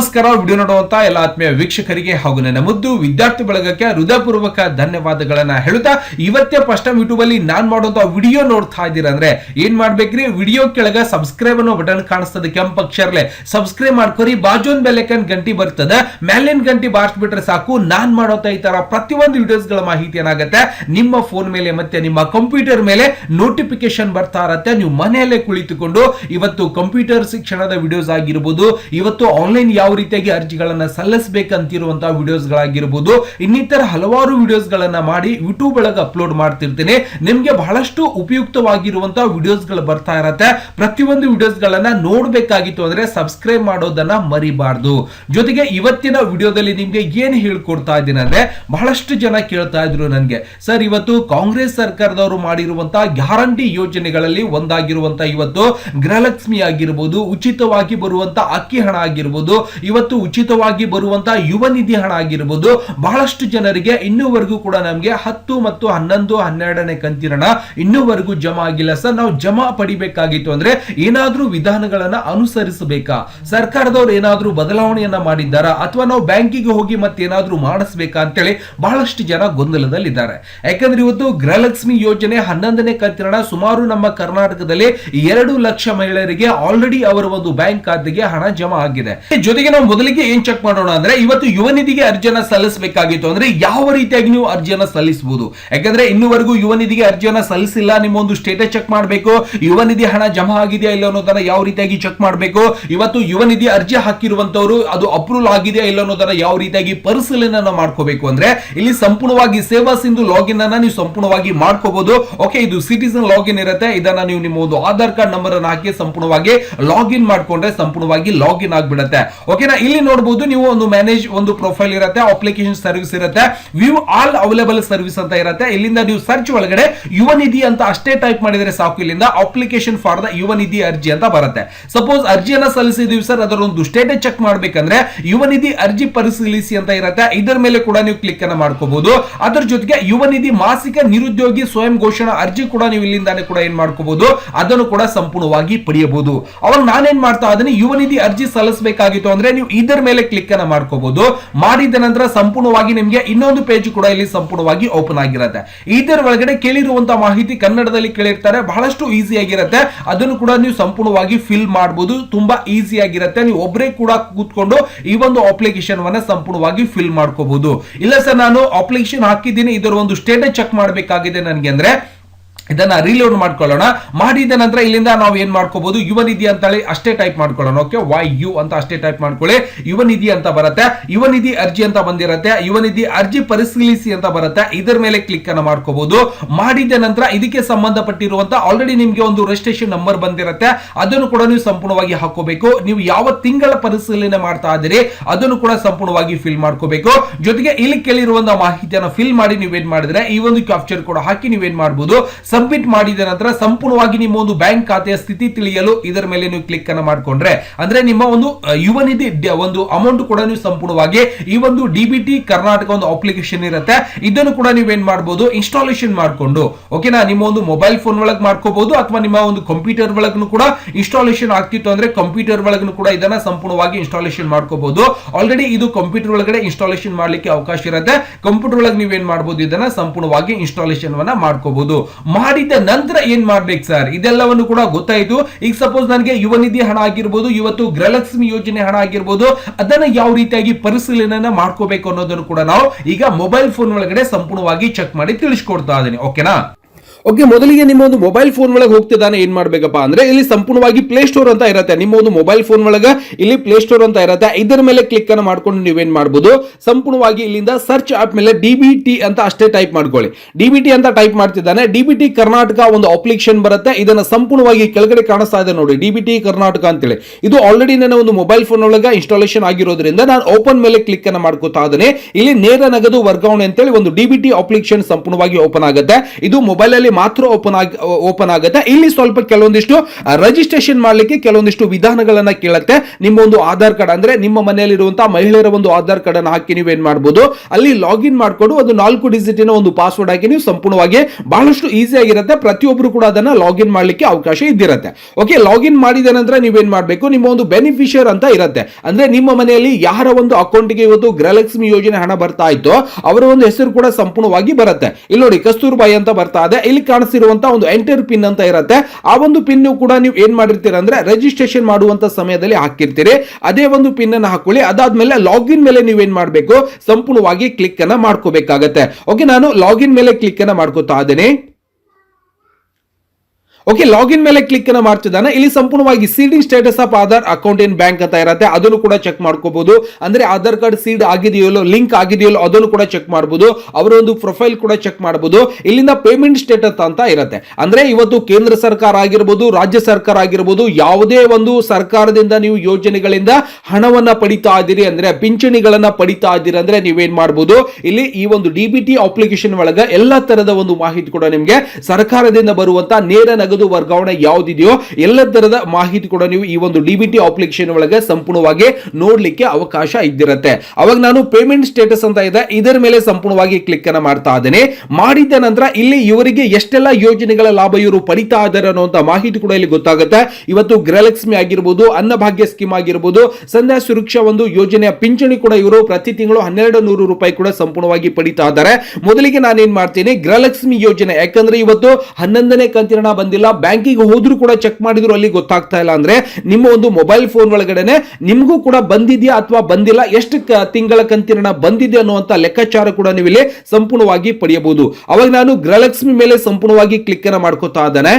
ನಮಸ್ಕಾರ. ವಿಡಿಯೋ ನೋಡುವಂತ ಎಲ್ಲ ಆತ್ಮೀಯ ವೀಕ್ಷಕರಿಗೆ ಹಾಗೂ ನನ್ನ ಮುದ್ದು ವಿದ್ಯಾರ್ಥಿ ಬಳಗಕ್ಕೆ ಹೃದಯಪೂರ್ವಕ ಧನ್ಯವಾದಗಳನ್ನ ಹೇಳುತ್ತಾ, ಇವತ್ತೇ ಫಸ್ಟ್ ಟೈಮ್ ಯೂಟ್ಯೂಬ್ ಅಲ್ಲಿ ನಾನ್ ಮಾಡುವಂತ ವಿಡಿಯೋ ನೋಡ್ತಾ ಇದ್ದೀರಾ ಅಂದ್ರೆ ಏನ್ ಮಾಡ್ಬೇಕ್ರಿ? ವಿಡಿಯೋ ಕೆಳಗ ಸಬ್ಸ್ಕ್ರೈಬ್ ಅನ್ನೋ ಬಟನ್ ಕಾಣಿಸ್ತದೆ, ಕೆಂಪ ಅಕ್ಷರಲೆ ಸಬ್ಸ್ಕ್ರೈಬ್ ಮಾಡ್ಕೊರಿ, ಬಾಜುನ್ ಬೆಲೆಕನ್ ಗಂಟಿ ಬರ್ತದೆ. ಮೇಲಿನ ಗಂಟಿ ಬಾರಿಸ್ಬಿಟ್ರೆ ಸಾಕು, ನಾನ್ ಮಾಡೋತ ಈ ತರ ಪ್ರತಿಯೊಂದು ವಿಡಿಯೋಸ್ಗಳ ಮಾಹಿತಿ ಏನಾಗುತ್ತೆ? ನಿಮ್ಮ ಫೋನ್ ಮೇಲೆ ಮತ್ತೆ ನಿಮ್ಮ ಕಂಪ್ಯೂಟರ್ ಮೇಲೆ ನೋಟಿಫಿಕೇಶನ್ ಬರ್ತಾ ಇರತ್ತೆ. ನೀವು ಮನೆಯಲ್ಲೇ ಕುಳಿತುಕೊಂಡು, ಇವತ್ತು ಕಂಪ್ಯೂಟರ್ ಶಿಕ್ಷಣದ ವಿಡಿಯೋಸ್ ಆಗಿರ್ಬೋದು, ಇವತ್ತು ಆನ್ಲೈನ್ ಯಾವ ರೀತಿಯಾಗಿ ಅರ್ಜಿಗಳನ್ನ ಸಲ್ಲಿಸಬೇಕಂತಿರುವಂತಹ ವಿಡಿಯೋಸ್ ಗಳಾಗಿರ್ಬೋದು ಇನ್ನಿತರ ಹಲವಾರು ವಿಡಿಯೋಸ್ ಗಳನ್ನ ಮಾಡಿ ಯೂಟ್ಯೂಬ್ ಒಳಗೆ ಅಪ್ಲೋಡ್ ಮಾಡ್ತಿರ್ತೀನಿ. ನಿಮಗೆ ಬಹಳಷ್ಟು ಉಪಯುಕ್ತವಾಗಿರುವಂತಹ ವಿಡಿಯೋಸ್ಗಳು ಬರ್ತಾ ಇರತ್ತೆ. ಪ್ರತಿಯೊಂದು ವಿಡಿಯೋಸ್ ನೋಡಬೇಕಾಗಿತ್ತು ಅಂದ್ರೆ ಸಬ್ಸ್ಕ್ರೈಬ್ ಮಾಡೋದನ್ನ ಮರಿಬಾರ್ದು. ಜೊತೆಗೆ ಇವತ್ತಿನ ವಿಡಿಯೋದಲ್ಲಿ ನಿಮಗೆ ಏನು ಹೇಳ್ಕೊಡ್ತಾ ಇದ್ದೀನಿ ಅಂದ್ರೆ, ಬಹಳಷ್ಟು ಜನ ಕೇಳ್ತಾ ಇದ್ರು ನನಗೆ, ಸರ್, ಇವತ್ತು ಕಾಂಗ್ರೆಸ್ ಸರ್ಕಾರದವರು ಮಾಡಿರುವಂತಹ ಗ್ಯಾರಂಟಿ ಯೋಜನೆಗಳಲ್ಲಿ ಒಂದಾಗಿರುವಂತಹ ಇವತ್ತು ಗೃಹಲಕ್ಷ್ಮಿ ಆಗಿರ್ಬೋದು, ಉಚಿತವಾಗಿ ಬರುವಂತ ಅಕ್ಕಿ ಹಣ ಆಗಿರ್ಬೋದು ಇವತ್ತು ಉಚಿತವಾಗಿ ಬರುವಂತ ಯುವ ನಿಧಿ ಹಣ ಆಗಿರ್ಬೋದು. ಬಹಳಷ್ಟು ಜನರಿಗೆ ಇನ್ನೂವರೆಗೂ ಕೂಡ ನಮಗೆ ಹತ್ತು ಮತ್ತು ಹನ್ನೊಂದು, ಹನ್ನೆರಡನೇ ಕಂತಿನ ಹಣ ಇನ್ನೂವರೆಗೂ ಜಮಾ ಆಗಿಲ್ಲ ಸರ್. ನಾವು ಜಮಾ ಪಡಿಬೇಕಾಗಿತ್ತು ಅಂದ್ರೆ ಏನಾದ್ರೂ ವಿಧಾನಗಳನ್ನ ಅನುಸರಿಸಬೇಕಾ? ಸರ್ಕಾರದವರು ಏನಾದ್ರೂ ಬದಲಾವಣೆಯನ್ನ ಮಾಡಿದ್ದಾರಾ? ಅಥವಾ ನಾವು ಬ್ಯಾಂಕಿಗೆ ಹೋಗಿ ಮತ್ತೇನಾದ್ರೂ ಮಾಡಿಸ್ಬೇಕಾ ಅಂತೇಳಿ ಬಹಳಷ್ಟು ಜನ ಗೊಂದಲದಲ್ಲಿದ್ದಾರೆ. ಯಾಕಂದ್ರೆ ಇವತ್ತು ಗೃಹಲಕ್ಷ್ಮಿ ಯೋಜನೆ ಹನ್ನೊಂದನೇ ಕಂತಿನ ಸುಮಾರು ನಮ್ಮ ಕರ್ನಾಟಕದಲ್ಲಿ ಎರಡು ಲಕ್ಷ ಮಹಿಳೆಯರಿಗೆ ಆಲ್ರೆಡಿ ಅವರ ಒಂದು ಬ್ಯಾಂಕ್ ಖಾತೆಗೆ ಹಣ ಜಮಾ ಆಗಿದೆ. ಜೊತೆಗೆ ನಾವು ಮೊದಲಿಗೆ ಏನ್ ಚೆಕ್ ಮಾಡೋಣ ಅಂದ್ರೆ ಇವತ್ತು ಯುವನಿಧಿಗೆ ಅರ್ಜಿಯನ್ನ ಸಲ್ಲಿಸಬೇಕಾಗಿತ್ತು. ಅಂದ್ರೆ ಯಾವ ರೀತಿಯಾಗಿ ನೀವು ಅರ್ಜಿಯನ್ನ ಸಲ್ಲಿಸಬಹುದು ಯಾಕಂದ್ರೆ ಇನ್ನುವರೆಗೂ ಯುವ ನಿಧಿಗೆ ಅರ್ಜಿಯನ್ನ ಸಲ್ಲಿಸಿಲ್ಲ ನಿಮ್ಮ ಒಂದು ಸ್ಟೇಟಸ್ ಚೆಕ್ ಮಾಡಬೇಕು ಯುವನಿಧಿ ಹಣ ಜಮಾ ಆಗಿದೆಯಾ ಇಲ್ಲ ಅನ್ನೋದನ್ನ ಯಾವ ರೀತಿಯಾಗಿ ಚೆಕ್ ಮಾಡಬೇಕು? ಇವತ್ತು ಯುವನಿಧಿ ಅರ್ಜಿ ಹಾಕಿರುವಂತವರು ಅದು ಅಪ್ರೂವಲ್ ಆಗಿದೆಯಾ ಇಲ್ಲ ಅನ್ನೋದನ್ನ ಯಾವ ರೀತಿಯಾಗಿ ಪರಿಶೀಲನೆ ಮಾಡ್ಕೋಬೇಕು ಅಂದ್ರೆ ಇಲ್ಲಿ ಸಂಪೂರ್ಣವಾಗಿ ಸೇವಾ ಸಿಂಧು ಲಾಗಿನ್ ಅನ್ನ ನೀವು ಸಂಪೂರ್ಣವಾಗಿ ಮಾಡ್ಕೋಬಹುದು ಓಕೆ ಇದು ಸಿಟಿಸನ್ ಲಾಗಿನ್ ಇರುತ್ತೆ. ಇದನ್ನ ನೀವು ನಿಮ್ಮ ಒಂದು ಆಧಾರ್ ಕಾರ್ಡ್ ನಂಬರ್ ಅನ್ನು ಹಾಕಿ ಸಂಪೂರ್ಣವಾಗಿ ಲಾಗಿನ್ ಮಾಡ್ಕೊಂಡ್ರೆ ಸಂಪೂರ್ಣವಾಗಿ ಲಾಗಿನ್ ಆಗ್ಬಿಡುತ್ತೆ. ಓಕೆನಾ ಇಲ್ಲಿ ನೋಡಬಹುದು ನೀವು ಒಂದು ಮ್ಯಾನೇಜ್ ಒಂದು ಪ್ರೊಫೈಲ್ ಇರುತ್ತೆ ಅಪ್ಲಿಕೇಶನ್ ಸರ್ವಿಸ್ ಇರುತ್ತೆ ವ್ಯೂ ಆಲ್ ಅವೈಲೇಬಲ್ ಸರ್ವಿಸ್ ಅಂತ ಇರುತ್ತೆ. ಇಲ್ಲಿಂದ ನೀವು ಸರ್ಚ್ ಒಳಗಡೆ ಯುವ ನಿಧಿ ಅಂತ ಅಷ್ಟೇ ಟೈಪ್ ಮಾಡಿದ್ರೆ ಸಾಕು. ಇಲ್ಲಿಂದ ಅಪ್ಲಿಕೇಶನ್ ಫಾರ್ ದ ಯುವ ನಿಧಿ ಅರ್ಜಿ ಅಂತ ಬರುತ್ತೆ. ಸಪೋಸ್ ಅರ್ಜಿಯನ್ನ ಸಲ್ಲಿಸಿದೀವಿ ಸರ್ ಅದರ ಒಂದು ಸ್ಟೇಟಸ್ ಚೆಕ್ ಮಾಡ್ಬೇಕಂದ್ರೆ ಯುವ ನಿಧಿ ಅರ್ಜಿ ಪರಿಶೀಲಿಸಿ ಅಂತ ಇರುತ್ತೆ. ಇದರ ಮೇಲೆ ಕೂಡ ನೀವು ಕ್ಲಿಕ್ ಅನ್ನ ಮಾಡ್ಕೋಬಹುದು ಅದರ ಜೊತೆಗೆ ಯುವ ನಿಧಿ ಮಾಸಿಕ ನಿರುದ್ಯೋಗಿ ಸ್ವಯಂ ಘೋಷಣಾ ಅರ್ಜಿ ಕೂಡ ನೀವು ಇಲ್ಲಿಂದಾನೆ ಕೂಡ ಏನ್ ಮಾಡ್ಕೋಬಹುದು ಅದನ್ನು ಕೂಡ ಸಂಪೂರ್ಣವಾಗಿ ಪಡೆಯಬಹುದು. ಅವಾಗ ನಾನೇನ್ ಮಾಡ್ತಾ ಅದನ್ನ ಯುವ ನಿಧಿ ಅರ್ಜಿ ಸಲ್ಲಿಸಬೇಕಾಗಿತ್ತು ಅಂದ್ರೆ ನೀವು ಇದರ ಮೇಲೆ ಕ್ಲಿಕ್ ಅನ್ನ ಮಾಡ್ಕೋಬಹುದು ಮಾಡಿದ ನಂತರ ಸಂಪೂರ್ಣವಾಗಿ ನಿಮಗೆ ಇನ್ನೊಂದು ಪೇಜ್ ಕೂಡ ಇಲ್ಲಿ ಸಂಪೂರ್ಣವಾಗಿ ಓಪನ್ ಆಗಿರುತ್ತೆ. ಇದರ ಒಳಗಡೆ ಕೇಳಿರುವಂತಹ ಮಾಹಿತಿ ಕನ್ನಡದಲ್ಲಿ ಕೇಳಿರ್ತಾರೆ. ಬಹಳಷ್ಟು ಈಸಿ ಆಗಿರುತ್ತೆ. ಅದನ್ನು ಕೂಡ ನೀವು ಸಂಪೂರ್ಣವಾಗಿ ಫಿಲ್ ಮಾಡಬಹುದು ತುಂಬಾ ಈಸಿ ಆಗಿರುತ್ತೆ. ನೀವು ಒಬ್ಬರೇ ಕೂಡ ಕೂತ್ಕೊಂಡು ಈ ಒಂದು ಅಪ್ಲಿಕೇಶನ್ ಸಂಪೂರ್ಣವಾಗಿ ಫಿಲ್ ಮಾಡ್ಕೋಬಹುದು ಇಲ್ಲ ಸರ್, ನಾನು ಅಪ್ಲಿಕೇಶನ್ ಹಾಕಿದ್ದೀನಿ. ಇದರ ಒಂದು ಸ್ಟೇಟಸ್ ಚೆಕ್ ಮಾಡಬೇಕಾಗಿದೆ ನನಗೆ ಅಂದ್ರೆ ಇದನ್ನ ರೀಲೋಡ್ ಮಾಡ್ಕೊಳ್ಳೋಣ. ಮಾಡಿದ ನಂತರ ಇಲ್ಲಿಂದ ನಾವು ಏನ್ ಮಾಡ್ಕೋಬಹುದು ಯುವ ನಿಧಿ ಅಂತ ಹೇಳಿ ಅಷ್ಟೇ ಟೈಪ್ ಮಾಡ್ಕೊಳ್ಳೋಣ. ಓಕೆ ವೈ ಯು ಅಂತ ಅಷ್ಟೇ ಟೈಪ್ ಮಾಡ್ಕೊಳ್ಳಿ. ಯುವ ನಿಧಿ ಅಂತ ಬರುತ್ತೆ. ಯುವ ನಿಧಿ ಅರ್ಜಿ ಅಂತ ಬಂದಿರುತ್ತೆ. ಯುವ ನಿಧಿ ಅರ್ಜಿ ಪರಿಶೀಲಿಸಿ ಅಂತ ಬರುತ್ತೆ. ಇದರ ಮೇಲೆ ಕ್ಲಿಕ್ ಅನ್ನ ಮಾಡ್ಕೋಬಹುದು ಮಾಡಿದ ನಂತರ ಇದಕ್ಕೆ ಸಂಬಂಧಪಟ್ಟಿರುವಂತಹ ಆಲ್ರೆಡಿ ನಿಮ್ಗೆ ಒಂದು ರಿಜಿಸ್ಟ್ರೇಷನ್ ನಂಬರ್ ಬಂದಿರುತ್ತೆ. ಅದನ್ನು ಕೂಡ ನೀವು ಸಂಪೂರ್ಣವಾಗಿ ಹಾಕೋಬೇಕು. ನೀವು ಯಾವ ತಿಂಗಳ ಪರಿಶೀಲನೆ ಮಾಡ್ತಾ ಇದ್ದೀರಿ, ಅದನ್ನು ಕೂಡ ಸಂಪೂರ್ಣವಾಗಿ ಫಿಲ್ ಮಾಡ್ಕೋಬೇಕು. ಜೊತೆಗೆ ಇಲ್ಲಿ ಕೇಳಿರುವಂತಹ ಮಾಹಿತಿಯನ್ನು ಫಿಲ್ ಮಾಡಿ ನೀವೇನ್ ಮಾಡಿದ್ರೆ, ಈ ಒಂದು ಕ್ಯಾಪ್ಚರ್ ಕೂಡ ಹಾಕಿ ನೀವೇನ್ ಮಾಡಬಹುದು ಸಬ್ಮಿಟ್ ಮಾಡಿದ ನಂತರ ಸಂಪೂರ್ಣವಾಗಿ ನಿಮ್ಮ ಒಂದು ಬ್ಯಾಂಕ್ ಖಾತೆಯ ಸ್ಥಿತಿ ತಿಳಿಯಲು ಇದರ ಮೇಲೆ ನೀವು ಕ್ಲಿಕ್ ಅನ್ನ ಮಾಡ್ಕೊಂಡ್ರೆ. ಅಂದ್ರೆ ನಿಮ್ಮ ಒಂದು ಯುವ ನಿಧಿ ಒಂದು ಅಮೌಂಟ್ ಕೂಡ ನೀವು ಸಂಪೂರ್ಣವಾಗಿ ಈ ಒಂದು ಡಿಬಿಟಿ ಕರ್ನಾಟಕ ಒಂದು ಅಪ್ಲಿಕೇಶನ್ ಇರುತ್ತೆ. ಇದನ್ನು ಕೂಡ ನೀವೇನ್ ಮಾಡಬಹುದು ಇನ್ಸ್ಟಾಲೇಷನ್ ಮಾಡ್ಕೊಂಡು. ಓಕೆನಾ ನಿಮ್ಮ ಒಂದು ಮೊಬೈಲ್ ಫೋನ್ ಒಳಗೆ ಮಾಡ್ಕೋಬಹುದು ಅಥವಾ ನಿಮ್ಮ ಒಂದು ಕಂಪ್ಯೂಟರ್ ಒಳಗೂ ಕೂಡ ಇನ್ಸ್ಟಾಲೇಷನ್ ಆಗ್ತಿತ್ತು ಅಂದ್ರೆ ಕಂಪ್ಯೂಟರ್ ಒಳಗೂ ಕೂಡ ಇದನ್ನ ಸಂಪೂರ್ಣವಾಗಿ ಇನ್ಸ್ಟಾಲೇಷನ್ ಮಾಡ್ಕೋಬಹುದು ಆಲ್ರೆಡಿ ಇದು ಕಂಪ್ಯೂಟರ್ ಒಳಗಡೆ ಇನ್ಸ್ಟಾಲೇಷನ್ ಮಾಡ್ಲಿಕ್ಕೆ ಅವಕಾಶ ಇರುತ್ತೆ. ಕಂಪ್ಯೂಟರ್ ಒಳಗೆ ನೀವೇನ್ ಮಾಡಬಹುದು ಇದನ್ನ ಸಂಪೂರ್ಣವಾಗಿ ಇನ್ಸ್ಟಾಲೇಷನ್ ಮಾಡ್ಕೋಬಹುದು ಮಾಡಿದ ನಂತರ ಏನ್ ಮಾಡ್ಬೇಕು ಸರ್? ಇದೆಲ್ಲವನ್ನು ಕೂಡ ಗೊತ್ತಾಯ್ತು. ಈಗ ಸಪೋಸ್ ನನಗೆ ಯುವ ನಿಧಿ ಹಣ ಆಗಿರ್ಬೋದು, ಇವತ್ತು ಗೃಹಲಕ್ಷ್ಮಿ ಯೋಜನೆ ಹಣ ಆಗಿರ್ಬೋದು, ಅದನ್ನ ಯಾವ ರೀತಿಯಾಗಿ ಪರಿಶೀಲನೆ ಮಾಡ್ಕೋಬೇಕು ಅನ್ನೋದನ್ನು ಕೂಡ ನಾವು ಈಗ ಮೊಬೈಲ್ ಫೋನ್ ಒಳಗಡೆ ಸಂಪೂರ್ಣವಾಗಿ ಚೆಕ್ ಮಾಡಿ ತಿಳಿಸ್ಕೊಡ್ತಾ ಇದ್ದೀನಿ. ಓಕೆನಾ ಓಕೆ, ಮೊದಲಿಗೆ ನಿಮ್ಮ ಒಂದು ಮೊಬೈಲ್ ಫೋನ್ ಒಳಗೆ ಹೋಗ್ತಿದ್ದಾನೆ ಏನ್ ಮಾಡ್ಬೇಕಪ್ಪ ಅಂದ್ರೆ ಇಲ್ಲಿ ಸಂಪೂರ್ಣವಾಗಿ ಪ್ಲೇ ಸ್ಟೋರ್ ಅಂತ ಇರುತ್ತೆ. ನಿಮ್ಮ ಒಂದು ಮೊಬೈಲ್ ಫೋನ್ ಒಳಗೆ ಇಲ್ಲಿ ಪ್ಲೇ ಸ್ಟೋರ್ ಅಂತ ಇರುತ್ತೆ. ಇದರ ಮೇಲೆ ಕ್ಲಿಕ್ ಅನ್ನು ಮಾಡ್ಕೊಂಡು ನೀವೇನ್ ಮಾಡಬಹುದು ಸಂಪೂರ್ಣವಾಗಿ ಇಲ್ಲಿಂದ ಸರ್ಚ್ ಆಪ್ ಮೇಲೆ ಡಿ ಬಿ ಟಿ ಅಂತ ಅಷ್ಟೇ ಟೈಪ್ ಮಾಡ್ಕೊಳ್ಳಿ. ಡಿ ಬಿ ಟಿ ಅಂತ ಟೈಪ್ ಮಾಡ್ತಿದ್ದಾನೆ. ಡಿ ಬಿ ಟಿ ಕರ್ನಾಟಕ ಒಂದು ಅಪ್ಲಿಕೇಶನ್ ಬರುತ್ತೆ. ಇದನ್ನ ಸಂಪೂರ್ಣವಾಗಿ ಕೆಳಗಡೆ ಕಾಣಿಸ್ತಾ ಇದೆ ನೋಡಿ. ಡಿ ಬಿ ಟಿ ಕರ್ನಾಟಕ ಅಂತೇಳಿ. ಇದು ಆಲ್ರೆಡಿ ನನ್ನ ಒಂದು ಮೊಬೈಲ್ ಫೋನ್ ಒಳಗೆ ಇನ್ಸ್ಟಾಲೇಷನ್ ಆಗಿರೋದ್ರಿಂದ ನಾನು ಓಪನ್ ಮೇಲೆ ಕ್ಲಿಕ್ ಅನ್ನು ಮಾಡ್ಕೋತಾ ಇದ್ದೇನೆ. ಇಲ್ಲಿ ನೇರ ನಗದು ವರ್ಗಾವಣೆ ಅಂತೇಳಿ ಒಂದು ಡಿ ಬಿ ಟಿ ಅಪ್ಲಿಕೇಶನ್ ಸಂಪೂರ್ಣವಾಗಿ ಓಪನ್ ಆಗುತ್ತೆ. ಇದು ಮೊಬೈಲ್ ಅಲ್ಲಿ ಮಾತ್ರ ಓಪನ್ ಆಗಿ ಓಪನ್ ಆಗುತ್ತೆ. ಇಲ್ಲಿ ಸ್ವಲ್ಪ ಕೆಲವೊಂದಿಷ್ಟು ರಿಜಿಸ್ಟ್ರೇಷನ್ ಮಾಡಲಿಕ್ಕೆ ಕೆಲವೊಂದಿಷ್ಟು ವಿಧಾನಗಳನ್ನ ಕೇಳುತ್ತೆ. ನಿಮ್ಮ ಒಂದು ಆಧಾರ್ ಕಾರ್ಡ್ ಅಂದ್ರೆ ನಿಮ್ಮ ಮನೆಯಲ್ಲಿರುವಂತಹ ಮಹಿಳೆಯರ ಒಂದು ಆಧಾರ್ ಕಾರ್ಡ್ ಅನ್ನು ಹಾಕಿ ನೀವೇನ್ ಮಾಡಬಹುದು ಅಲ್ಲಿ ಲಾಗಿನ್ ಮಾಡ್ಕೊಂಡು ಒಂದು ನಾಲ್ಕು ಡಿಜಿಟಿನ ಒಂದು ಪಾಸ್ವರ್ಡ್ ಹಾಕಿ ನೀವು ಸಂಪೂರ್ಣವಾಗಿ ಬಹಳಷ್ಟು ಈಸಿ ಆಗಿರುತ್ತೆ. ಪ್ರತಿಯೊಬ್ಬರು ಕೂಡ ಅದನ್ನ ಲಾಗಿನ್ ಮಾಡಲಿಕ್ಕೆ ಅವಕಾಶ ಇದ್ದಿರುತ್ತೆ. ಓಕೆ ಲಾಗಿನ್ ಮಾಡಿದ ನಂತರ ನೀವೇನ್ ಮಾಡಬೇಕು? ನಿಮ್ಮ ಒಂದು ಬೆನಿಫಿಷಿಯರ್ ಅಂತ ಇರುತ್ತೆ. ಅಂದ್ರೆ ನಿಮ್ಮ ಮನೆಯಲ್ಲಿ ಯಾರ ಒಂದು ಅಕೌಂಟ್ಗೆ ಇವತ್ತು ಗೃಹಲಕ್ಷ್ಮಿ ಯೋಜನೆ ಹಣ ಬರ್ತಾ ಇತ್ತು, ಅವರ ಒಂದು ಹೆಸರು ಕೂಡ ಸಂಪೂರ್ಣವಾಗಿ ಬರುತ್ತೆ. ಇಲ್ಲಿ ನೋಡಿ, ಕಸ್ತೂರ್ಬಾಯಿ ಅಂತ ಬರ್ತಾ ಇದೆ. ಇಲ್ಲಿ ಕಾಣಿಸಿರುವಂತಹ ಒಂದು ಎಂಟರ್ ಪಿನ್ ಅಂತ ಇರುತ್ತೆ. ಆ ಒಂದು ಪಿನ್ ಕೂಡ ನೀವು ಏನ್ ಮಾಡಿರ್ತೀರ ಅಂದ್ರೆ ರಿಜಿಸ್ಟ್ರೇಷನ್ ಮಾಡುವಂತ ಸಮಯದಲ್ಲಿ ಹಾಕಿರ್ತೀರಿ. ಅದೇ ಒಂದು ಪಿನ್ ಅನ್ನ ಹಾಕೊಳ್ಳಿ. ಅದಾದ್ಮೇಲೆ ಲಾಗಿನ್ ಮೇಲೆ ನೀವೇನ್ ಮಾಡಬೇಕು? ಸಂಪೂರ್ಣವಾಗಿ ಕ್ಲಿಕ್ ಅನ್ನ ಮಾಡ್ಕೋಬೇಕಾಗತ್ತೆ. ಓಕೆ ನಾನು ಲಾಗಿನ್ ಮೇಲೆ ಕ್ಲಿಕ್ ಅನ್ನ ಮಾಡ್ಕೋತಾ ಇದ್ದೇನೆ. ಓಕೆ ಲಾಗಿನ್ ಮೇಲೆ ಕ್ಲಿಕ್ ಅನ್ನ ಮಾಡ್ತಿದ್ದಾನೆ. ಇಲ್ಲಿ ಸಂಪೂರ್ಣವಾಗಿ seeding status of Aadhaar account in bank ಅಂತ ಇರುತ್ತೆ. ಅದನ್ನು ಕೂಡ ಚೆಕ್ ಮಾಡ್ಕೋಬಹುದು ಅಂದ್ರೆ ಆಧಾರ್ ಕಾರ್ಡ್ ಸೀಡ್ ಆಗಿದೆಯೋ ಲಿಂಕ್ ಆಗಿದೆಯೋ ಅದನ್ನು ಕೂಡ ಚೆಕ್ ಮಾಡಬಹುದು ಅವರ ಒಂದು ಪ್ರೊಫೈಲ್ ಕೂಡ ಚೆಕ್ ಮಾಡಬಹುದು ಇಲ್ಲಿಂದ ಪೇಮೆಂಟ್ ಸ್ಟೇಟಸ್ ಅಂತ ಇರುತ್ತೆ. ಅಂದ್ರೆ ಇವತ್ತು ಕೇಂದ್ರ ಸರ್ಕಾರ ಆಗಿರ್ಬೋದು, ರಾಜ್ಯ ಸರ್ಕಾರ ಆಗಿರ್ಬೋದು, ಯಾವುದೇ ಒಂದು ಸರ್ಕಾರದಿಂದ ನೀವು ಯೋಜನೆಗಳಿಂದ ಹಣವನ್ನ ಪಡಿತಾ ಇದ್ದೀರಿ ಅಂದ್ರೆ, ಪಿಂಚಣಿಗಳನ್ನ ಪಡಿತಾ ಇದ್ದೀರಿ ಅಂದ್ರೆ ನೀವೇನ್ ಮಾಡಬಹುದು ಇಲ್ಲಿ ಈ ಒಂದು ಡಿ ಬಿ ಟಿ ಅಪ್ಲಿಕೇಶನ್ ಒಳಗ ಎಲ್ಲಾ ತರದ ಒಂದು ಮಾಹಿತಿ ಕೂಡ ನಿಮಗೆ ಸರ್ಕಾರದಿಂದ ಬರುವಂತ ನೇರ ನಗದು ವರ್ಗಾವಣೆ ಯಾವ್ದಿದೆಯೋ ಎಲ್ಲ ತರದ ಮಾಹಿತಿ ಕೂಡ ನೀವು ಈ ಒಂದು ಡಿಬಿಟಿ ಆಪ್ಲಿಕೇಶನ್ ಒಳಗೆ ಸಂಪೂರ್ಣವಾಗಿ ನೋಡ್ಲಿಕ್ಕೆ ಅವಕಾಶ ಇದ್ದಿರುತ್ತೆ. ಅವಾಗ ನಾನು ಪೇಮೆಂಟ್ ಸ್ಟೇಟಸ್ ಅಂತ ಇದೆ, ಇದರ ಮೇಲೆ ಸಂಪೂರ್ಣವಾಗಿ ಕ್ಲಿಕ್ ಅನ್ನ ಮಾಡ್ತಾ ಇದ್ದೇನೆ. ಮಾಡಿದ ನಂತರ ಇಲ್ಲಿ ಇವರಿಗೆ ಎಷ್ಟೆಲ್ಲ ಯೋಜನೆಗಳ ಲಾಭ ಇವರು ಪಡಿತಾ ಇದ್ದಾರೆ ಅನ್ನುವಂತ ಮಾಹಿತಿ ಕೂಡ ಇಲ್ಲಿ ಗೊತ್ತಾಗುತ್ತೆ. ಇವತ್ತು ಗೃಹಲಕ್ಷ್ಮಿ ಆಗಿರ್ಬೋದು, ಅನ್ನಭಾಗ್ಯ ಸ್ಕೀಮ್ ಆಗಿರ್ಬೋದು, ಸಂಧ್ಯಾ ಸುರಕ್ಷಾ ಒಂದು ಯೋಜನೆಯ ಪಿಂಚಣಿ ಕೂಡ ಇವರು ಪ್ರತಿ ತಿಂಗಳು ಹನ್ನೆರಡು ನೂರು ರೂಪಾಯಿ ಕೂಡ ಸಂಪೂರ್ಣವಾಗಿ ಪಡಿತಾ ಇದ್ದಾರೆ. ಮೊದಲಿಗೆ ನಾನು ಏನ್ ಮಾಡ್ತೀನಿ, ಗೃಹಲಕ್ಷ್ಮಿ ಯೋಜನೆ. ಯಾಕಂದ್ರೆ ಇವತ್ತು ಹನ್ನೊಂದನೇ ಕಂತಿನ ಹಣ ಬಂದಿಲ್ಲ ಬ್ಯಾಂಕಿಗೆ ಹೋದ್ರು ಕೂಡ ಚೆಕ್ ಮಾಡಿದ್ರು, ಅಲ್ಲಿ ಗೊತ್ತಾಗ್ತಾ ಇಲ್ಲ ಅಂದ್ರೆ ನಿಮ್ಮ ಒಂದು ಮೊಬೈಲ್ ಫೋನ್ ಒಳಗಡೆನೆ ನಿಮಗೂ ಕೂಡ ಬಂದಿದೆಯಾ ಅಥವಾ ಬಂದಿಲ್ಲ? ಎಷ್ಟು ತಿಂಗಳ ಕಂತಿನ ಬಂದಿದೆ ಅನ್ನುವಂತ ಲೆಕ್ಕಾಚಾರ ಕೂಡ ನೀವು ಇಲ್ಲಿ ಸಂಪೂರ್ಣವಾಗಿ ಪಡೆಯಬಹುದು. ಅವಾಗ ನಾನು ಗೃಹಲಕ್ಷ್ಮಿ ಮೇಲೆ ಸಂಪೂರ್ಣವಾಗಿ ಕ್ಲಿಕ್ ಅನ್ನ ಮಾಡ್ಕೋತಾ ಇದ್ದಾನೆ.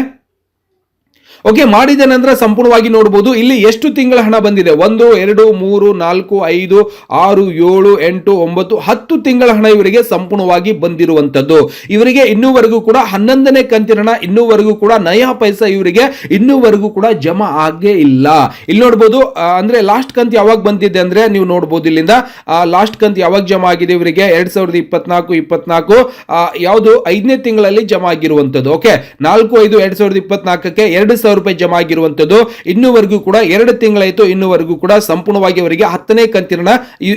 ಓಕೆ ಮಾಡಿದ ನಂತರ ಸಂಪೂರ್ಣವಾಗಿ ನೋಡಬಹುದು ಇಲ್ಲಿ ಎಷ್ಟು ತಿಂಗಳ ಹಣ ಬಂದಿದೆ? ಒಂದು, ಎರಡು, ಮೂರು, ನಾಲ್ಕು, ಐದು, ಆರು, ಏಳು, ಎಂಟು, ಒಂಬತ್ತು, ಹತ್ತು ತಿಂಗಳ ಹಣ ಇವರಿಗೆ ಸಂಪೂರ್ಣವಾಗಿ ಬಂದಿರುವಂತದ್ದು ಇವರಿಗೆ ಇನ್ನೂವರೆಗೂ ಕೂಡ ಹನ್ನೊಂದನೇ ಕಂತಿನ ಹಣ, ಇನ್ನೂವರೆಗೂ ಕೂಡ ನಯಾ ಪೈಸಾ ಇವರಿಗೆ ಇನ್ನೂವರೆಗೂ ಕೂಡ ಜಮಾ ಆಗೇ ಇಲ್ಲ. ಇಲ್ಲಿ ನೋಡಬಹುದು ಅಂದ್ರೆ ಲಾಸ್ಟ್ ಕಂತು ಯಾವಾಗ ಬಂದಿದೆ ಅಂದ್ರೆ ನೀವು ನೋಡಬಹುದು ಇಲ್ಲಿಂದ. ಲಾಸ್ಟ್ ಕಂತು ಯಾವಾಗ ಜಮಾ ಆಗಿದೆ ಇವರಿಗೆ? ಎರಡ್ ಸಾವಿರದ ಇಪ್ಪತ್ನಾಲ್ಕು ಇಪ್ಪತ್ನಾಲ್ಕು ಯಾವುದು ಐದನೇ ತಿಂಗಳಲ್ಲಿ ಜಮಾ ಆಗಿರುವಂತದ್ದು ಓಕೆ ನಾಲ್ಕು, ಐದು, ಎರಡ್ ಸಾವಿರದ ಇಪ್ಪತ್ನಾಲ್ಕಕ್ಕೆ ಎರಡು ಸಾವಿರ ರೂಪಾಯಿ ಜಮಾ ಆಗಿರುವಂತದ್ದು ಇನ್ನೂವರೆಗೂ ಕೂಡ ಎರಡು ತಿಂಗಳಾಯ್ತು ಇನ್ನೂವರೆಗೂ ಕೂಡ ಸಂಪೂರ್ಣವಾಗಿ ಅವರಿಗೆ ಹತ್ತನೇ ಕಂತಿನ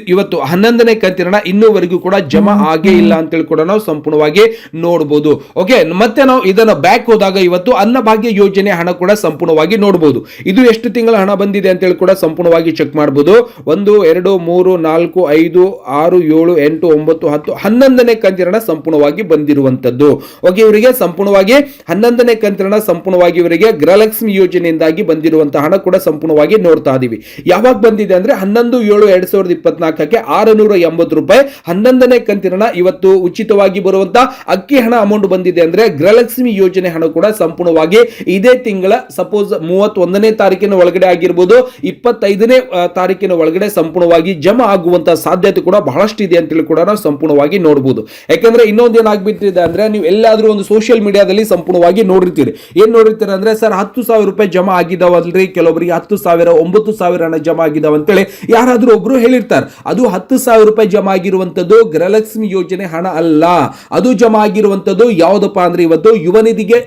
ಇವತ್ತು ಹನ್ನೊಂದನೇ ಕಂತಿನ ಇನ್ನೂವರೆಗೂ ಕೂಡ ಜಮಾ ಆಗೇ ಇಲ್ಲ ಅಂತೇಳಿ ಕೂಡ ನಾವು ಸಂಪೂರ್ಣವಾಗಿ ನೋಡಬಹುದು ಓಕೆ ಮತ್ತೆ ನಾವು ಇದನ್ನ ಬ್ಯಾಕ್ ಹೋದಾಗ ಇವತ್ತು ಅನ್ನಭಾಗ್ಯ ಯೋಜನೆ ಹಣ ಕೂಡ ಸಂಪೂರ್ಣವಾಗಿ ನೋಡಬಹುದು ಇದು ಎಷ್ಟು ತಿಂಗಳ ಹಣ ಬಂದಿದೆ ಅಂತೇಳಿ ಕೂಡ ಸಂಪೂರ್ಣವಾಗಿ ಚೆಕ್ ಮಾಡಬಹುದು ಒಂದು ಎರಡು ಮೂರು ನಾಲ್ಕು ಐದು ಆರು ಏಳು ಎಂಟು ಒಂಬತ್ತು ಹತ್ತು ಹನ್ನೊಂದನೇ ಕಂತಿನ ಸಂಪೂರ್ಣವಾಗಿ ಬಂದಿರುವಂತದ್ದು ಓಕೆ ಇವರಿಗೆ ಸಂಪೂರ್ಣವಾಗಿ ಹನ್ನೊಂದನೇ ಕಂತಿನ ಸಂಪೂರ್ಣವಾಗಿ ಇವರಿಗೆ ಗೃಹಲಕ್ಷ್ಮಿ ಯೋಜನೆಯಿಂದಾಗಿ ಬಂದಿರುವಂತಹ ಹಣ ಕೂಡ ಸಂಪೂರ್ಣವಾಗಿ ನೋಡ್ತಾ ಇದೀವಿ. ಯಾವಾಗ ಬಂದಿದೆ ಅಂದ್ರೆ ಹನ್ನೊಂದು ಏಳು ಎರಡ್ ಸಾವಿರದ ಇಪ್ಪತ್ನಾಲ್ಕಕ್ಕೆ ಆರುನೂರ ಎಂಬತ್ತು ರೂಪಾಯಿ ಹನ್ನೊಂದನೇ ಕಂತಿನ ಇವತ್ತು ಉಚಿತವಾಗಿ ಬರುವಂತ ಅಕ್ಕಿ ಹಣ ಅಮೌಂಟ್ ಬಂದಿದೆ ಅಂದ್ರೆ ಗೃಹಲಕ್ಷ್ಮಿ ಯೋಜನೆ ಹಣ ಕೂಡ ಸಂಪೂರ್ಣವಾಗಿ ಇದೇ ತಿಂಗಳ ಸಪೋಸ್ ಮೂವತ್ತೊಂದನೇ ತಾರೀಕಿನ ಒಳಗಡೆ ಆಗಿರ್ಬೋದು, ಇಪ್ಪತ್ತೈದನೇ ತಾರೀಕಿನ ಒಳಗಡೆ ಸಂಪೂರ್ಣವಾಗಿ ಜಮಾ ಆಗುವಂತ ಸಾಧ್ಯತೆ ಕೂಡ ಬಹಳಷ್ಟು ಇದೆ ಅಂತೇಳಿ ಕೂಡ ನಾವು ಸಂಪೂರ್ಣವಾಗಿ ನೋಡಬಹುದು ಯಾಕಂದ್ರೆ ಇನ್ನೊಂದು ಏನಾಗ್ಬಿಟ್ಟಿದೆ ಅಂದ್ರೆ ನೀವು ಎಲ್ಲಾದ್ರೂ ಒಂದು ಸೋಷಿಯಲ್ ಮೀಡಿಯಾದಲ್ಲಿ ಸಂಪೂರ್ಣವಾಗಿ ನೋಡಿರ್ತೀರಿ. ಏನ್ ನೋಡಿರ್ತೀರ ಅಂದ್ರೆ, ಸರ್ ಸಾವಿರ ರೂಪಾಯಿ ಜಮಾ ಆಗಿದಾವಲ್ರಿ? ಕೆಲವೊಬ್ಬರಿಗೆ ಹತ್ತು ಸಾವಿರ, ಒಂಬತ್ತು ಸಾವಿರ ಹಣ ಜಮಾ ಆಗಿದಾವ ಅಂತೇಳಿ ಯಾರಾದರೂ ಒಬ್ರು ಹೇಳಿರ್ತಾರೆ. ಅದು ಹತ್ತು ಸಾವಿರ ರೂಪಾಯಿ ಜಮಾ ಆಗಿರುವಂತದ್ದು ಗೃಹಲಕ್ಷ್ಮಿ ಯೋಜನೆ ಹಣ ಅಲ್ಲ. ಅದು ಜಮಾ ಆಗಿರುವಂತದ್ದು ಯಾವುದಪ್ಪ ಅಂದ್ರೆ ಇವತ್ತು ಯುವ ನಿಧಿಗೆ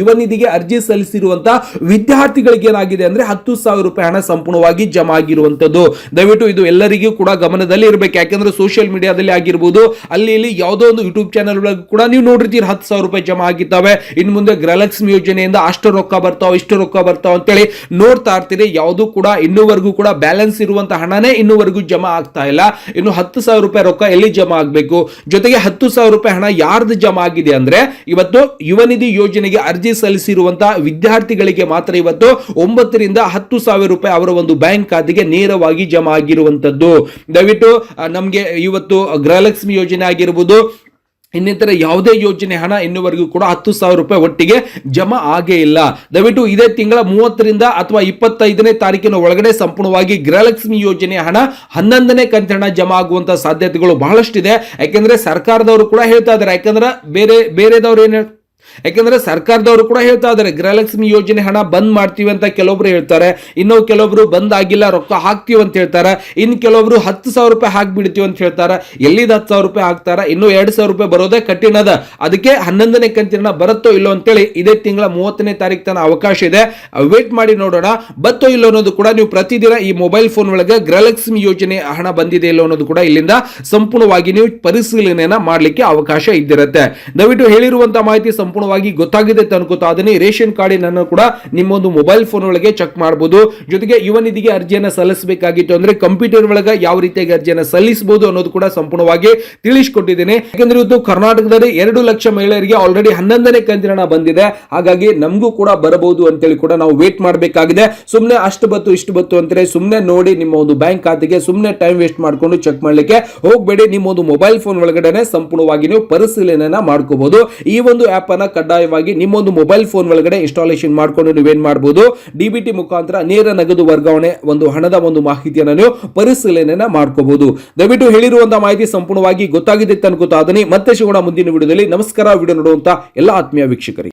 ಯುವ ನಿಧಿಗೆ ಅರ್ಜಿ ಸಲ್ಲಿಸಿರುವಂತ ವಿದ್ಯಾರ್ಥಿಗಳಿಗೆ ಏನಾಗಿದೆ ಅಂದ್ರೆ ಹತ್ತು ಸಾವಿರ ರೂಪಾಯಿ ಹಣ ಸಂಪೂರ್ಣವಾಗಿ ಜಮಾ ಆಗಿರುವಂತದ್ದು ದಯವಿಟ್ಟು ಇದು ಎಲ್ಲರಿಗೂ ಕೂಡ ಗಮನದಲ್ಲಿ ಇರಬೇಕು. ಯಾಕಂದ್ರೆ ಸೋಷಿಯಲ್ ಮೀಡಿಯಾದಲ್ಲಿ ಆಗಿರ್ಬೋದು, ಅಲ್ಲಿ ಇಲ್ಲಿ ಯಾವುದೋ ಒಂದು ಯೂಟ್ಯೂಬ್ ಚಾನಲ್ ಕೂಡ ನೀವು ನೋಡಿರ್ತೀರಿ ಹತ್ತು ಸಾವಿರ ರೂಪಾಯಿ ಜಮಾ ಆಗಿದ್ದಾವೆ. ಇನ್ನು ಮುಂದೆ ಗೃಹಲಕ್ಷ್ಮಿ ಯೋಜನೆಯಿಂದ ಅಷ್ಟು ರೊಕ್ಕ ಬರ್ತಾವ, ಇಷ್ಟು ರೊಕ್ಕ ಬರ್ತಾವ ಅಂತೇಳಿ ನೋಡ್ತಾ ಇರ್ತೀರಿ ಯಾವುದು ಕೂಡ ಇನ್ನೂವರೆಗೂ ಕೂಡ ಬ್ಯಾಲೆನ್ಸ್ ಇರುವಂತ ಹಣನೇ ಇನ್ನೂವರೆಗೂ ಜಮಾ ಆಗ್ತಾ ಇಲ್ಲ. ಇನ್ನು ಹತ್ತು ಸಾವಿರ ರೂಪಾಯಿ ರೊಕ್ಕ ಎಲ್ಲಿ ಜಮಾ ಆಗಬೇಕು? ಜೊತೆಗೆ ಹತ್ತು ಸಾವಿರ ರೂಪಾಯಿ ಹಣ ಯಾರ್ದು ಜಮಾ ಆಗಿದೆ ಅಂದ್ರೆ ಇವತ್ತು ಯುವ ನಿಧಿ ಯೋಜನೆಗೆ ಅರ್ಜಿ ಸಲ್ಲಿಸಿರುವಂತಹ ವಿದ್ಯಾರ್ಥಿಗಳಿಗೆ ಮಾತ್ರ ಇವತ್ತು ಒಂಬತ್ತರಿಂದ ಹತ್ತು ಸಾವಿರ ರೂಪಾಯಿ ಅವರ ಒಂದು ಬ್ಯಾಂಕ್ ಖಾತೆಗೆ ನೇರವಾಗಿ ಜಮಾ ಆಗಿರುವಂತದ್ದು. ದಯವಿಟ್ಟು ನಮ್ಗೆ ಇವತ್ತು ಗೃಹಲಕ್ಷ್ಮಿ ಯೋಜನೆ ಆಗಿರ್ಬೋದು ಇನ್ನಿತರ ಯಾವುದೇ ಯೋಜನೆ ಹಣ ಇನ್ನುವರೆಗೂ ಕೂಡ ಹತ್ತು ಸಾವಿರ ರೂಪಾಯಿ ಒಟ್ಟಿಗೆ ಜಮಾ ಆಗೇ ಇಲ್ಲ. ದಯವಿಟ್ಟು ಇದೇ ತಿಂಗಳ ಮೂವತ್ತರಿಂದ ಅಥವಾ ಇಪ್ಪತ್ತೈದನೇ ತಾರೀಕಿನ ಒಳಗಡೆ ಸಂಪೂರ್ಣವಾಗಿ ಗೃಹಲಕ್ಷ್ಮಿ ಯೋಜನೆ ಹಣ ಹನ್ನೊಂದನೇ ಕಂತಿನ ಹಣ ಜಮಾ ಆಗುವಂತ ಸಾಧ್ಯತೆಗಳು ಬಹಳಷ್ಟಿದೆ. ಯಾಕೆಂದ್ರೆ ಸರ್ಕಾರದವರು ಕೂಡ ಹೇಳ್ತಾ ಇದ್ದಾರೆ. ಯಾಕಂದ್ರೆ ಬೇರೆ, ಬೇರೆದವ್ರು ಏನು ಯಾಕಂದ್ರೆ ಸರ್ಕಾರದವರು ಕೂಡ ಹೇಳ್ತಾ ಇದ್ದಾರೆ, ಗೃಹಲಕ್ಷ್ಮಿ ಯೋಜನೆ ಹಣ ಬಂದ್ ಮಾಡ್ತೀವಿ ಅಂತ ಕೆಲವೊಬ್ರು ಹೇಳ್ತಾರೆ, ಇನ್ನು ಕೆಲವೊಬ್ರು ಬಂದ್ ಆಗಿಲ್ಲ, ರೊಕ್ಕ ಹಾಕ್ತೀವಿ ಅಂತ ಹೇಳ್ತಾರೆ ಇನ್ನು ಕೆಲವೊಬ್ರು ಹತ್ತು ಸಾವಿರ ರೂಪಾಯಿ ಹಾಕ್ಬಿಡ್ತೀವಿ ಅಂತ ಹೇಳ್ತಾರೆ, ಎಲ್ಲಿದ ಹತ್ತು ಸಾವಿರ ರೂಪಾಯಿ ಹಾಕ್ತಾರ, ಇನ್ನು ಎರಡು ಸಾವಿರ ರೂಪಾಯಿ ಬರೋದೇ ಕಠಿಣ ಅದ ಅದಕ್ಕೆ ಹನ್ನೊಂದನೇ ಕಂತಿನ ಬರುತ್ತೋ ಇಲ್ಲೋ ಅಂತೇಳಿ ಇದೇ ತಿಂಗಳ ಮೂವತ್ತನೇ ತಾರೀಕು ತನ ಅವಕಾಶ ಇದೆ ವೇಟ್ ಮಾಡಿ ನೋಡೋಣ, ಬತ್ತೋ ಇಲ್ಲೋ ಅನ್ನೋದು ಕೂಡ ನೀವು ಪ್ರತಿದಿನ ಈ ಮೊಬೈಲ್ ಫೋನ್ ಒಳಗೆ ಗೃಹಲಕ್ಷ್ಮಿ ಯೋಜನೆ ಹಣ ಬಂದಿದೆ ಇಲ್ಲೋ ಅನ್ನೋದು ಕೂಡ ಇಲ್ಲಿಂದ ಸಂಪೂರ್ಣವಾಗಿ ನೀವು ಪರಿಶೀಲನೆಯನ್ನ ಮಾಡಲಿಕ್ಕೆ ಅವಕಾಶ ಇದ್ದಿರುತ್ತೆ. ದಯವಿಟ್ಟು ಹೇಳಿರುವಂತಹ ಮಾಹಿತಿ ಸಂಪೂರ್ಣವಾಗಿ ಗೊತ್ತಾಗಿದೆ ಅನ್ಕೋತಾ ಅದನ್ನೇ ರೇಷನ್ ಕಾರ್ಡಿನನ್ನು ಕೂಡ ನಿಮ್ಮ ಒಂದು ಮೊಬೈಲ್ ಫೋನ್ ಒಳಗೆ ಚೆಕ್ ಮಾಡಬಹುದು ಜೊತೆಗೆ ಯುವ ನಿಧಿಗೆ ಅರ್ಜಿಯನ್ನು ಸಲ್ಲಿಸಬೇಕಾಗಿತ್ತು ಅಂದ್ರೆ ಕಂಪ್ಯೂಟರ್ ಒಳಗೆ ಯಾವ ರೀತಿಯಾಗಿ ಅರ್ಜಿಯನ್ನು ಸಲ್ಲಿಸಬಹುದು ಅನ್ನೋದು ಕೂಡ ಸಂಪೂರ್ಣವಾಗಿ ತಿಳಿಸ್ಕೊಟ್ಟಿದ್ದೇನೆ. ಯಾಕಂದ್ರೆ ಇವತ್ತು ಕರ್ನಾಟಕದಲ್ಲಿ ಎರಡು ಲಕ್ಷ ಮಹಿಳೆಯರಿಗೆ ಆಲ್ರೆಡಿ ಹನ್ನೊಂದನೇ ಕಂತಿನ ಬಂದಿದೆ. ಹಾಗಾಗಿ ನಮಗೂ ಕೂಡ ಬರಬಹುದು ಅಂತೇಳಿ ಕೂಡ ನಾವು ವೇಟ್ ಮಾಡಬೇಕಾಗಿದೆ. ಸುಮ್ಮನೆ ಅಷ್ಟು ಬತ್ತು, ಇಷ್ಟು ಬತ್ತು ಅಂತಾರೆ. ಸುಮ್ಮನೆ ನೋಡಿ ನಿಮ್ಮ ಒಂದು ಬ್ಯಾಂಕ್ ಖಾತೆಗೆ ಸುಮ್ಮನೆ ಟೈಮ್ ವೇಸ್ಟ್ ಮಾಡಿಕೊಂಡು ಚೆಕ್ ಮಾಡಲಿಕ್ಕೆ ಹೋಗಬೇಡಿ. ನಿಮ್ಮ ಒಂದು ಮೊಬೈಲ್ ಫೋನ್ ಒಳಗಡೆ ಸಂಪೂರ್ಣವಾಗಿ ನೀವು ಪರಿಶೀಲನೆ ಮಾಡ್ಕೋಬಹುದು. ಈ ಒಂದು ಆಪ್ ಅನ್ನ ಕಡ್ಡಾಯವಾಗಿ ನಿಮ್ಮ ಒಂದು ಮೊಬೈಲ್ ಫೋನ್ ಒಳಗಡೆ ಇನ್ಸ್ಟಾಲೇಷನ್ ಮಾಡ್ಕೊಂಡು ನೀವೇನ್ ಮಾಡಬಹುದು ಡಿಬಿಟಿ ಮುಖಾಂತರ ನೇರ ನಗದು ವರ್ಗಾವಣೆ, ಒಂದು ಹಣದ ಒಂದು ಮಾಹಿತಿಯನ್ನು ನೀವು ಪರಿಶೀಲನೆಯನ್ನ ಮಾಡ್ಕೋಬಹುದು. ದಯವಿಟ್ಟು ಹೇಳಿರುವಂತಹ ಮಾಹಿತಿ ಸಂಪೂರ್ಣವಾಗಿ ಗೊತ್ತಾಗಿದೆ ಅದನ್ನೇ ಮತ್ತೆ ಸಿಗೋಣ ಮುಂದಿನ ವಿಡಿಯೋದಲ್ಲಿ. ನಮಸ್ಕಾರ. ವಿಡಿಯೋ ನೋಡುವಂತ ಎಲ್ಲ ಆತ್ಮೀಯ ವೀಕ್ಷಕರಿಗೆ.